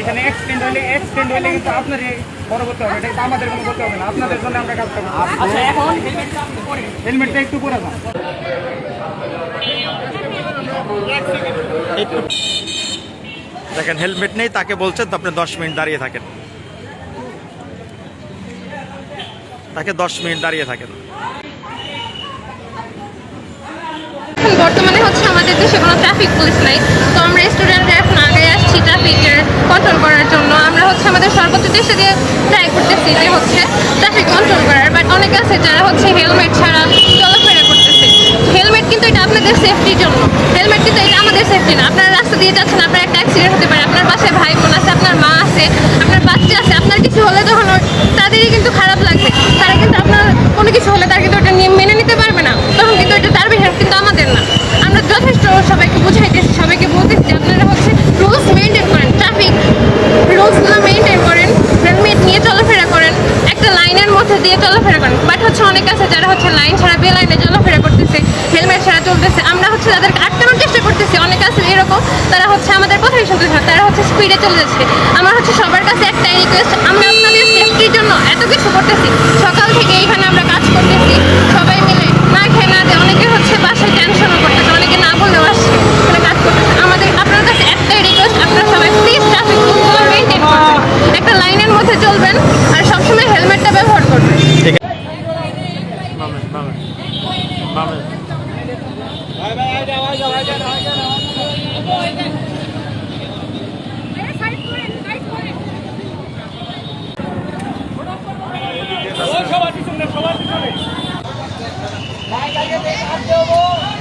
এখানে এক্সটেন্ড হলে এক্সটেন্ড হলে কিন্তু আপনার পরবর্তী হবে এটা কিন্তু আমাদের কোনো করতে হবে না আপনাদের জন্য আমরা কাজ করব। আচ্ছা এখন হেলমেটটা একটু পরে যান দেখেন হেলমেট নেই তাকে বলছেন তো আপনি দশ মিনিট দাঁড়িয়ে থাকেন। তাকে দশ মিনিট দাঁড়িয়ে থাকেন। বর্তমানে হচ্ছে আমাদের দেশে কোনো ট্রাফিক পুলিশ নাই। তো কন্ট্রোল করার জন্য। আমরা হচ্ছে আমাদের সর্বোচ্চ চেষ্টা দিয়ে ট্রাই করতেছি যে হচ্ছে ট্রাফিক কন্ট্রোল করার। বাট অনেকে আছে যারা হচ্ছে হেলমেট ছাড়া চলাফেরা করতেছে। হেলমেট কিন্তু এটা আপনাদের সেফটির জন্য। হেলমেট কিন্তু এটা আমাদের সেফটি না। আপনারা রাস্তা দিয়ে যাচ্ছেন, আপনারা একটা অ্যাক্সিডেন্ট হতে পারে আপনার বাসায় ভাই বোন আছে আপনার মা আছে আপনার বাচ্চা আছে আপনার কিছু হলে তখন ওর- তাদেরই কিন্তু খারাপ লাগবে তারা কিন্তু আপনার কোনো কিছু হলে তারা কিন্তু ওটা নিয়ে মেনে নিতে পারবে না তখন কিন্তু এটা তার বিহার কিন্তু আমাদের না আমরা যথেষ্ট সবাইকে বুঝাইতেছি সবাইকে বলতেছি যে আপনারা হচ্ছে রুলস মেনটেন করেন ট্রাফিক রুলসগুলো মেনটেন করেন হেলমেট নিয়ে চলাফেরা করেন একটা লাইনের মধ্যে দিয়ে চলাফেরা করেন। বাট হচ্ছে অনেক আছে যারা হচ্ছে লাইন ছাড়া বে লাইনে চলাফেরা করতেছে হেলমেট ছাড়া চলতেছে। আমরা হচ্ছে তাদেরকে আটকানোর চেষ্টা করতেছি। অনেক আছে এরকম, তারা হচ্ছে আমাদের কথাই শুনতেছে তারা হচ্ছে স্পিডে চলে যাচ্ছে। আমার হচ্ছে সবার কাছে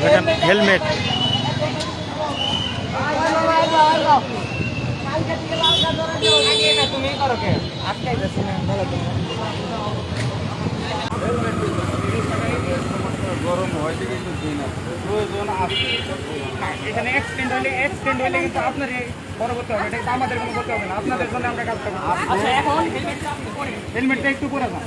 দেখেন হেলমেট তুমি এখানে এক্সটেন্ড হলে এক্সটেন্ড হলে কিন্তু আপনার পরবর্তী হবে এটা আমাদের কোনো করতে হবে না আপনাদের জন্য আমরা কাজ করব। আচ্ছা এখন হেলমেটটা একটু পরে যান।